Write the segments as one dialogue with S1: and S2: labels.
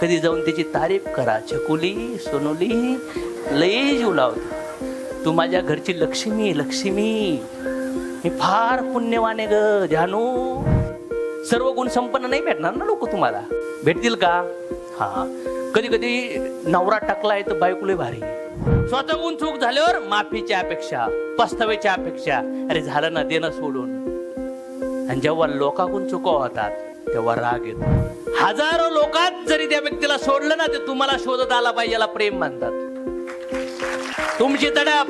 S1: कधी जाऊन त्याची तारीफ करा छकुली सोनुली लई जीव लावतो. तू माझ्या घरची लक्ष्मी लक्ष्मी. मी फार पुण्यवाने ग जानू. सर्व गुण संपन्न नाही भेटणार ना लोक तुम्हाला? भेटतील का? हा. कधी कधी नवरा टाकलाय तर बायकुले भारी. स्वतःहून चूक झाल्यावर माफीच्या अपेक्षा पस्तावेच्या अपेक्षा. अरे झालं ना देणं सोडून. आणि जेव्हा लोकांकडून चुका होतात तेव्हा राग येतो. हजारो लोकात जरी त्या व्यक्तीला सोडलं ना ते तुम्हाला शोधत आला पाहिजे याला प्रेम म्हणतात. तुमची तडप.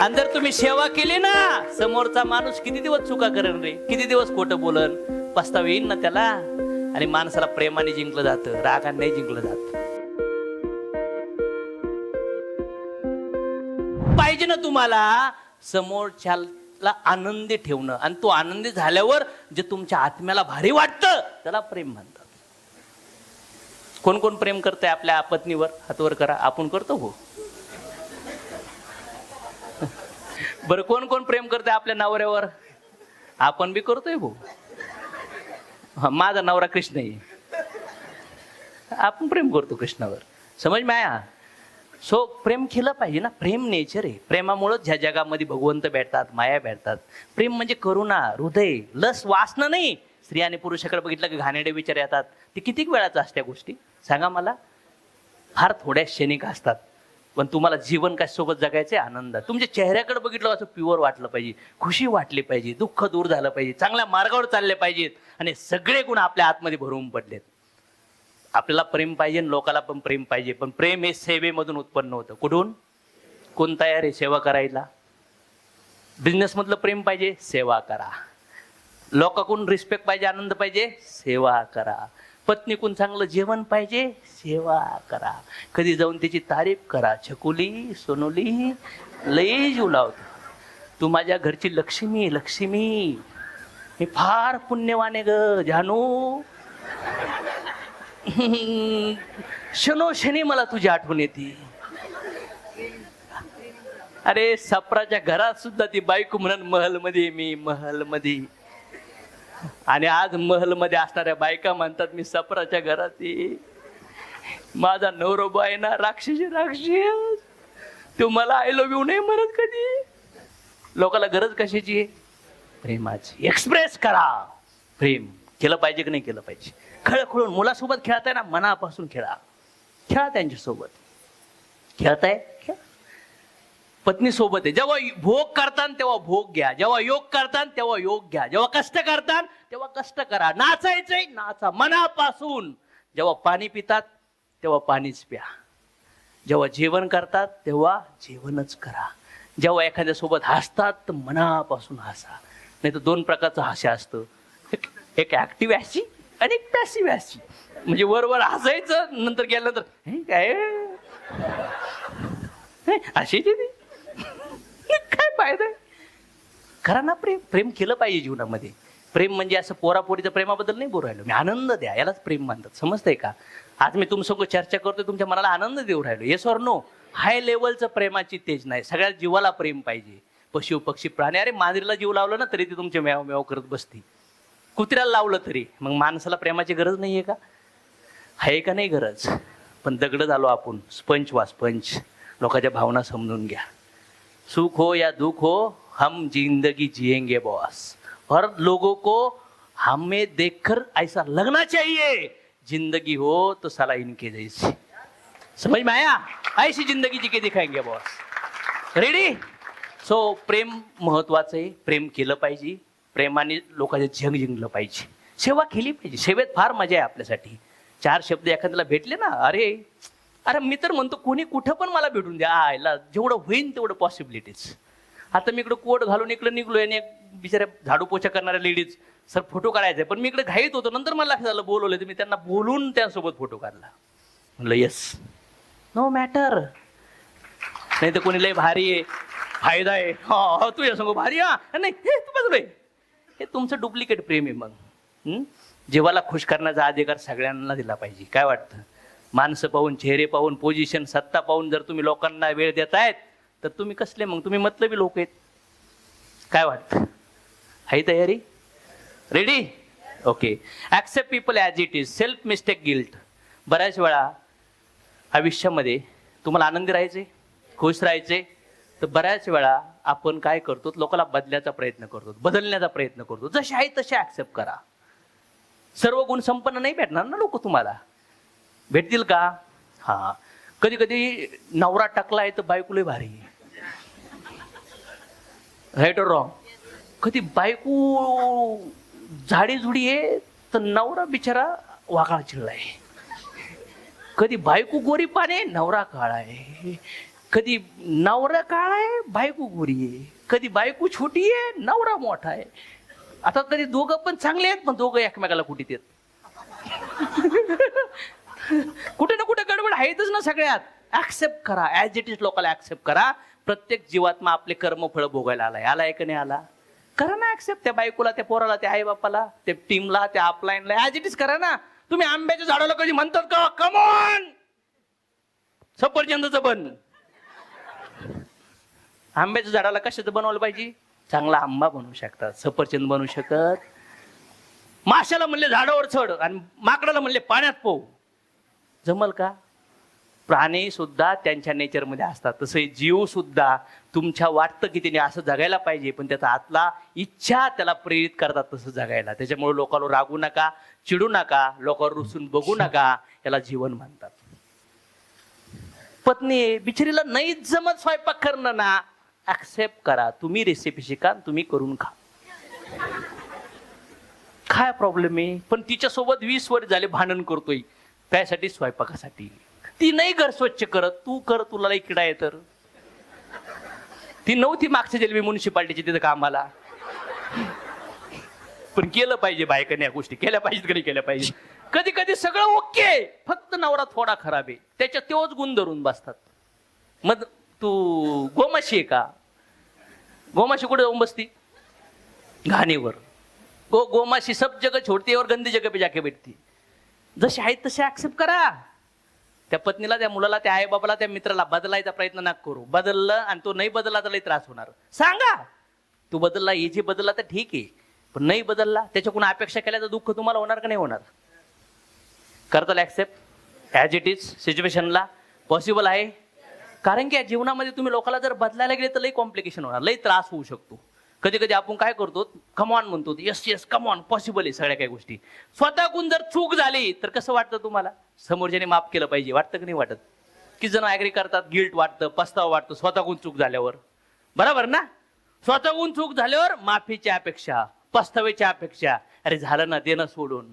S1: आणि जर तुम्ही सेवा केली ना समोरचा माणूस किती दिवस चुका करेन रे? किती दिवस खोटं बोलन? पस्ताव येईल ना त्याला. आणि माणसाला प्रेमाने जिंकलं जातं रागाने जिंकलं जात. पाहिजे ना तुम्हाला समोरच्याला आनंदी ठेवणं. आणि तो आनंदी झाल्यावर जे तुमच्या आत्म्याला भारी वाटतं त्याला प्रेम म्हणतात. कोण कोण प्रेम करते आपल्या पत्नीवर? हातवर करा. आपण करतो हो. बरं कोण कोण प्रेम करते आपल्या नवऱ्यावर? आपण बी करतोय भाऊ हा, माझा नवरा कृष्ण आहे आपण प्रेम करतो कृष्णावर. समज माया? सो प्रेम केलं पाहिजे ना. प्रेम नेचर आहे. प्रेमामुळेच ह्या जगामध्ये भगवंत भेटतात माया भेटतात. प्रेम म्हणजे करुणा हृदय लस वासनं नाही. स्त्री आणि पुरुषाकडे बघितलं की घाणेडे विचार येतात. ते किती वेळाचं असत्या गोष्टी? सांगा मला. फार थोड्या क्षणिक असतात. पण तुम्हाला जीवन काय सोबत जगायचे आनंद. तुमच्या चेहऱ्याकडे बघितलं असं प्युअर वाटलं पाहिजे. खुशी वाटली पाहिजे. दुःख दूर झालं पाहिजे. चांगल्या मार्गावर चालले पाहिजेत. आणि सगळे गुण आपल्या आतमध्ये भरून पडलेत. आपल्याला प्रेम पाहिजे आणि लोकाला पण प्रेम पाहिजे. पण प्रेम हे सेवेमधून उत्पन्न होतं. कुठून? कोण तयार आहे? सेवा करायला. बिझनेसमधलं प्रेम पाहिजे? सेवा करा. लोकांकडून रिस्पेक्ट पाहिजे आनंद पाहिजे सेवा करा. पत्नीकून चांगलं जेवण पाहिजे सेवा करा. कधी जाऊन त्याची तारीफ करा. छकुली सोनुली लई जीव लावतो. तू माझ्या घरची लक्ष्मी लक्ष्मी. मी फार पुण्यवाने ग जानू. शनो शनी मला तुझी आठवण येते. अरे सापराच्या घरात सुद्धा ती बायको म्हणून महलमध्ये मी महलमध्ये आणि आज महलमध्ये असणाऱ्या बायका म्हणतात मी सपराच्या घरात माझा नवरोबा आहे ना राक्षसी राक्षस. तो मला आय लव्ह यू नाही म्हणत कधी? लोकाला गरज कशाची आहे? प्रेमाची. एक्सप्रेस करा. प्रेम. केलं पाहिजे की नाही केलं पाहिजे? खळखळून मुलासोबत खेळताय ना मनापासून खेळा. खेळा त्यांच्यासोबत. खेळताय? खेळा. पत्नीसोबत आहे. जेव्हा भोग करतान तेव्हा भोग घ्या. जेव्हा योग करतान तेव्हा योग घ्या. जेव्हा कष्ट करतान तेव्हा कष्ट करा. नाचायचंय नाचा. मनापासून. जेव्हा पाणी पितात तेव्हा पाणीच प्या. जेव्हा जेवण करतात तेव्हा जेवणच करा. जेव्हा एखाद्या सोबत हसतात तर मनापासून हसा. नाही तर दोन प्रकारचं हास्य असतं. एक- ऍक्टिव्ह हॅसी आणि एक पॅसिव्ह हॅसी म्हणजे वर वर हसायचं नंतर गेल्यानंतर "हे काय? अशी ती. काय फायदा आहे? करा ना प्रेम प्रेम केलं पाहिजे जीवनामध्ये. प्रेम म्हणजे असं पोरापोरीचं प्रेमाबद्दल नाही बोलू राहिलो. मी आनंद द्या यालाच प्रेम मानतात. समजतंय का? आज मी तुमसोबत चर्चा करतोय तुमच्या मनाला आनंद देऊ राहिलो. येस ऑर नो हाय लेवलचं प्रेमाची तेज नाही. सगळ्या जीवाला प्रेम पाहिजे. पशु पक्षी प्राणी अरे मांजरीला जीव लावलं ना तरी ती तुमचे म्याव म्याव करत बसती. कुत्र्याला लावलं तरी. मग माणसाला प्रेमाची गरज नाहीये का? आहे का नाही गरज? पण दगड झालो आपण. स्पंच वा स्पंच लोकांच्या भावना समजून घ्या. सुख हो या दुख हो हम जिंदगी जिएंगे बॉस। और लोगों को हमें देखकर ऐसा लगना चाहिए जिंदगी हो तो साला इनके जैसी। समझ में आया? ऐसी जिंदगी जी के दिखाएंगे बॉस। रेडी सो प्रेम महत्वाचं आहे. प्रेम केलं पाहिजे. प्रेमाने लोकांचे जग जिंकलं पाहिजे. सेवा केली पाहिजे. सेवेत फार मजा आहे आपल्यासाठी. चार शब्द एखाद्याला भेटले ना अरे अरे मी तर म्हणतो कोणी कुठं पण मला भेटून द्या. आयला जेवढं होईन तेवढं पॉसिबिलिटीज आता मी इकडं कोट घालून इकडं निघलोय आणि एक बिचाऱ्या झाडू पोछा करणाऱ्या लेडीज सर फोटो काढायचा पण मी इकडे घाईत होतो नंतर मला लक्षात झालं बोलवलं तर मी त्यांना बोलून त्यांसोबत फोटो काढला. म्हणलं येस नो मॅटर नाही तर कोणी लय भारी आहे. फायदा आहे. हा तुझ्या सांगू भारी हा. नाही तू बाजूला हे तुमचं डुप्लिकेट प्रेम आहे मग. जीवाला खुश करण्याचा अधिकार सगळ्यांना दिला पाहिजे. काय वाटतं? माणसं पाहून चेहरे पाहून पोझिशन सत्ता पाहून जर तुम्ही लोकांना वेळ देत आहेत तर तुम्ही कसले मग? तुम्ही मतलबी लोक आहेत. काय वाटतं? आहे तयारी? Ready okay accept people as it is self mistake guilt बऱ्याच वेळा आयुष्यामध्ये तुम्हाला आनंदी राहायचे खुश राहायचे तर बऱ्याच वेळा आपण काय करतो? लोकांना बदल्याचा प्रयत्न करतो बदलण्याचा प्रयत्न करतो. जसे आहे तसे ॲक्सेप्ट करा. सर्व गुण संपन्न नाही भेटणार ना लोक तुम्हाला. भेटतील का? हा. कधी कधी नवरा टाकला आहे तर बायकोला भारी. राईट रॉंग कधी बायको झाडी झुडी आहे तर नवरा बिचारा वाकाळा चिडलाय. कधी बायको गोरी पाने नवरा काळा आहे कधी नवरा काळा आहे बायको गोरी आहे. कधी बायको छोटी आहे नवरा मोठा आहे. आता कधी दोघं पण चांगले आहेत पण दोघं एकमेकाला कुठे येत कुठे ना कुठे गडबड आहेतच ना सगळ्यात. ऍक्सेप्ट करा. ऍज इट इज लोकांना ऍक्सेप्ट करा. प्रत्येक जीवात्मा आपले कर्मफळ भोगायला आलाय. आलाय का नाही आला? करा ना ऍक्सेप्ट त्या बायकोला त्या पोराला त्या आई बापाला त्या टीमला त्या अपलाईनला ऍज इट इज करा ना. तुम्ही आंब्याच्या झाडाला कधी म्हणतात का? कमॉन सफरचंदचं बन. आंब्याच्या झाडाला कशाचं बनवलं पाहिजे? चांगला आंबा बनवू शकतात. सफरचंद बनवू शकत. माशाला म्हणले झाडावर चढ आणि माकडाला म्हणले पाण्यात पोहू जमल का? प्राणी सुद्धा त्यांच्या नेचरमध्ये असतात. तसे जीव सुद्धा तुमच्या वाटतं की त्याने असं जगायला पाहिजे पण त्याचा आतला इच्छा त्याला प्रेरित करतात तसं जगायला. त्याच्यामुळे लोकांवर रागू नका चिडू नका लोकांवर रुसून बघू नका याला जीवन म्हणतात. पत्नी बिचारीला नाही जमत स्वयंपाक करणं ना. ऍक्सेप्ट करा. तुम्ही रेसिपी शिका तुम्ही करून खा. काय प्रॉब्लेम आहे? पण तिच्यासोबत वीस वर्ष झाले भांडण करतोय. त्यासाठी स्वयंपाकासाठी. ती नाही घर स्वच्छ करत तू कर तुला लई किडा आहे तर. ती नव्हती मागच्या जन्मी म्युन्सिपाल्टीची तिथं कामाला. पण केलं पाहिजे बायकाने या गोष्टी. केल्या पाहिजेत कधी केल्या पाहिजे कधी कधी सगळं ओके फक्त नवरा थोडा खराब आहे. त्याच्यात तेवच गुण धरून बसतात. मग तू गोमाशी आहे का? गोमाशी कुठे जाऊन बसती? घाणीवर. गो गोमाशी सब जग छोड़ती और गंदी जगह पे जाके बैठती जसे आहेत तसे ऍक्सेप्ट करा. त्या पत्नीला त्या मुलाला त्या आईबाबाला त्या मित्राला बदलायचा प्रयत्न ना करू. बदललं आणि तो नाही बदलला तर लई त्रास होणार. सांगा. तू बदलला हे जे बदलला तर ठीक आहे. पण नाही बदलला त्याच्याकडून अपेक्षा केल्याचं दुःख तुम्हाला होणार का नाही होणार? करताल ऍक्सेप्ट ॲज इट इज सिच्युएशनला पॉसिबल आहे. कारण की या जीवनामध्ये तुम्ही लोकांना जर बदलायला गेले तर लई कॉम्प्लिकेशन होणार लई त्रास होऊ शकतो. कधी कधी आपण काय करतो कमॉन म्हणतो यस येस कमॉन पॉसिबल आहे सगळ्या काही गोष्टी. स्वतःहून जर चूक झाली तर कसं वाटतं तुम्हाला? समोरच्याने माफ केलं पाहिजे वाटतं की नाही वाटत? की जण ऍग्री करतात गिल्ट वाटतं पस्तावा वाटतं स्वतःहून चूक झाल्यावर. बरोबर ना? स्वतःहून चूक झाल्यावर माफीची अपेक्षा पस्तावेची अपेक्षा अरे झालं ना देणं सोडून.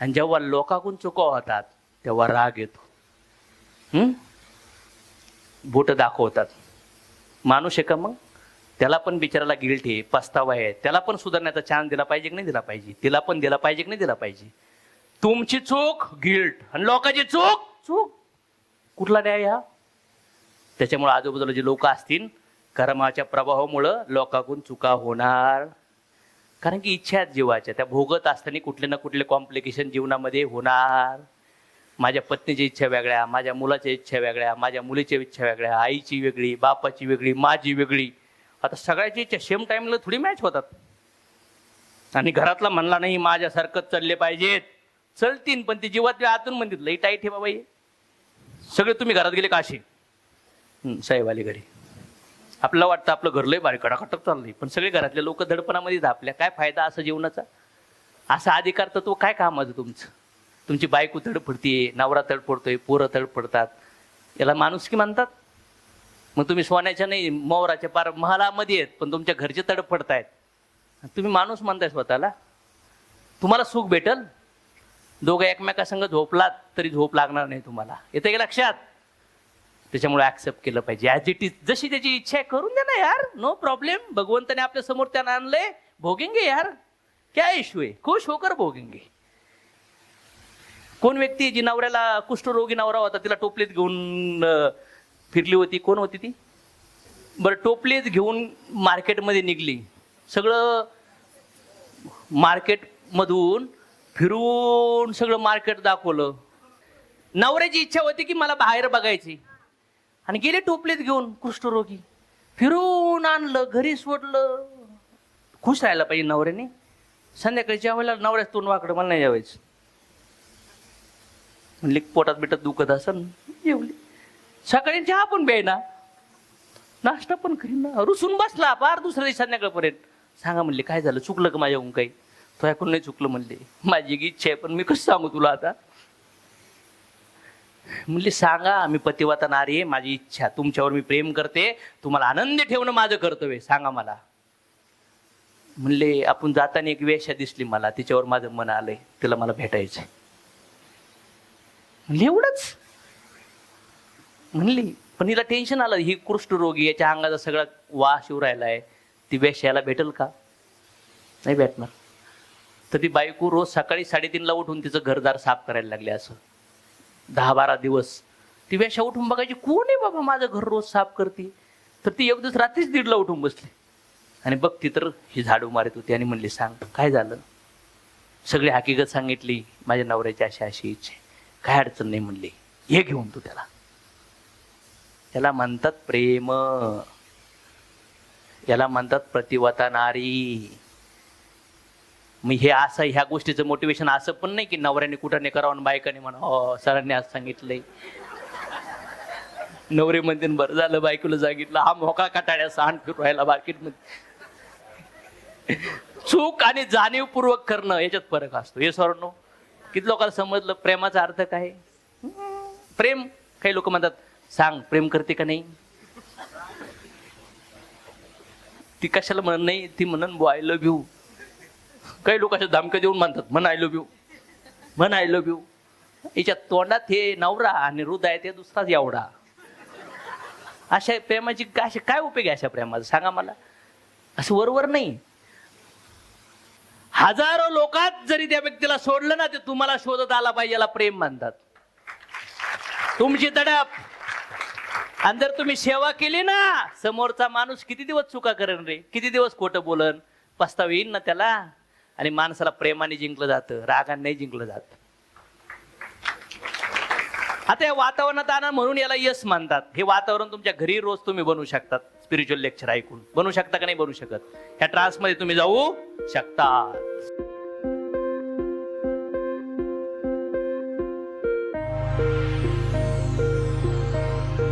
S1: आणि जेव्हा लोकांकडून चुका होतात तेव्हा राग येतो. बोट दाखवतात. माणूस आहे का मग? त्याला पण बिचाराला गिल्ट आहे पस्तावा आहे. त्याला पण सुधारण्याचा चान्स दिला पाहिजे की नाही दिला पाहिजे? तिला पण दिला पाहिजे की नाही दिला पाहिजे? तुमची चूक गिल्ट आणि लोकांची चूक? चूक. कुठला न्याय हा? त्याच्यामुळे आजूबाजूला जे लोक असतील कर्माच्या प्रभावामुळं लोकांकडून चुका होणार. कारण की इच्छा आहेत जीवाच्या. त्या भोगत असताना कुठले ना कुठले कॉम्प्लिकेशन जीवनामध्ये होणार. माझ्या पत्नीची इच्छा वेगळ्या माझ्या मुलाच्या इच्छा वेगळ्या माझ्या मुलीच्या इच्छा वेगळ्या आईची वेगळी बापाची वेगळी माझी वेगळी. आता सगळ्याची इच्छा सेम टाइमला थोडी मॅच होतात. आणि घरातला म्हणला नाही माझ्यासारखंच चालले पाहिजेत. चलतीन पण ती जीवात आतून म्हणतात लई टाईट ठेवा बाबा हे. सगळे तुम्ही घरात गेले काशी साहेब आले घरी. आपल्याला वाटतं आपलं घर लय बारीक कडाकटक चाललंय पण सगळे घरातले लोक धडपणामध्ये धापल्या काय फायदा असं जीवनाचा असा अधिकार तर तो काय कामाचं तुमचं? तुमची बायको तडफडतीये नवरा तडफडतोय पोरं तडफडतात. याला माणुसकी म्हणतात? मग तुम्ही सोन्याच्या नाही मोहराच्या पार महालामध्ये आहेत पण तुमच्या घरचे तडफडतायत तुम्ही माणूस म्हणताय स्वतःला. तुम्हाला सुख भेटल? दोघं एकमेकासंग झोपलात तरी झोप लागणार नाही तुम्हाला. येतं की लक्षात? त्याच्यामुळे ऍक्सेप्ट केलं पाहिजे. ॲज इट इज जशी त्याची इच्छा आहे करून द्या ना यार. नो प्रॉब्लेम भगवंताने आपल्यासमोर त्यानं आणलंय. भोगेंगे यार. क्या इश्यू आहे? खुश होकर भोगेंगे. कोण व्यक्ती जी नवऱ्याला कुष्ठरोगी नवरा होता तिला टोपलीत घेऊन फिरली होती. कोण होती ती? बरं टोपलीच घेऊन मार्केटमध्ये निघली. सगळं मार्केटमधून फिरून सगळं मार्केट दाखवलं. नवऱ्याची इच्छा होती की मला बाहेर बघायची. आणि गेले टोपलीत घेऊन कुष्ठरोगी. फिरून आणलं घरी सोडलं. खुश राहायला पाहिजे नवऱ्याने. संध्याकाळी जेवायला नवऱ्याच तोंड वाकडं मला नाही जेवायचं. म्हणले पोटात बिटात दुखत असं जेवली सकाळी चहा पण प्यायना नाश्ता पण करीना रुसून बसला पार दुसऱ्या दिवशी संध्याकाळपर्यंत. सांगा म्हणले काय झालं? चुकलं का माझ्याहून काही? तो ऐकून नाही चुकलं म्हणले. माझी एक इच्छा आहे पण मी कसं सांगू तुला आता? म्हणले सांगा मी पतिवाता नारी आहे माझी इच्छा. तुमच्यावर मी प्रेम करते. तुम्हाला आनंद ठेवणं माझं कर्तव्य सांगा मला. म्हणले आपण जाताना एक वेश्या दिसली मला. तिच्यावर माझं मन आलंय. तिला मला भेटायचंय. म्हणले एवढंच? म्हणली पण हिला टेन्शन आलं. ही कुष्ठरोगी याच्या अंगाचा सगळा वास येऊ आहे ती वेश्याला भेटेल का? नाही भेटणार. तर ती बायको रोज सकाळी साडेतीनला उठून तिचं घरदार साफ करायला लागले असं. दहा बारा दिवस. ती वेश्या उठून बघायची कोण आहे बाबा माझं घर रोज साफ करते? तर ती एक दिवस रात्रीच दीडला उठून बसली. आणि बघ ती तर ही झाडू मारत होती आणि म्हणली सांग काय झालं? सगळी हकीकत सांगितली माझ्या नवऱ्याची अशी अशी इच्छा काय अडचण नाही म्हणली. हे घेऊन तू त्याला. याला म्हणतात प्रेम. याला म्हणतात प्रतिवता नारी. मग हे असं ह्या गोष्टीचं मोटिवेशन असं पण नाही की नवऱ्याने कुठं नाही करावं आणि बायकाने म्हणा हो सरांनी आज सांगितलंय. नवरे म्हणते बरं झालं बायकोला सांगितलं. हा मोका कटाळ्या सहन फिरवायला राहिला मार्केटमध्ये चूक आणि जाणीवपूर्वक करणं याच्यात फरक असतो. हे सरांनो किती लोकांना समजलं? प्रेमाचा अर्थ काय? प्रेम काही लोक म्हणतात सांग प्रेम करते का नाही? ती कशाला म्हणत नाही ती म्हणन बो आय लव्ह यू काही लोक अशा धमक्या देऊन म्हणतात म्हण आय लव्ह यू म्हण आय लव्ह यू याच्या तोंडात हे नवरा आणि हृदय ते दुसराच एवढा. अशा प्रेमाची असे काय उपयोग आहे अशा प्रेमाचा? सांगा मला. असं वरवर नाही. हजारो लोकात जरी त्या व्यक्तीला सोडलं ना ते तुम्हाला शोधत आला पाहिजे याला प्रेम म्हणतात. तुमची तडप आणि जर तुम्ही सेवा केली ना समोरचा माणूस किती दिवस चुका करेन रे? किती दिवस खोटं बोलन? पस्ताव येईन ना त्याला. आणि माणसाला प्रेमाने जिंकलं जातं रागाने नाही जिंकलं जात. आता या वातावरणात आणा म्हणून याला यश मानतात. हे वातावरण तुमच्या घरी रोज तुम्ही बनवू शकतात. स्पिरिच्युअल लेक्चर ऐकून. बनवू शकता का नाही बनवू शकत? ह्या ट्रान्समध्ये तुम्ही जाऊ शकता.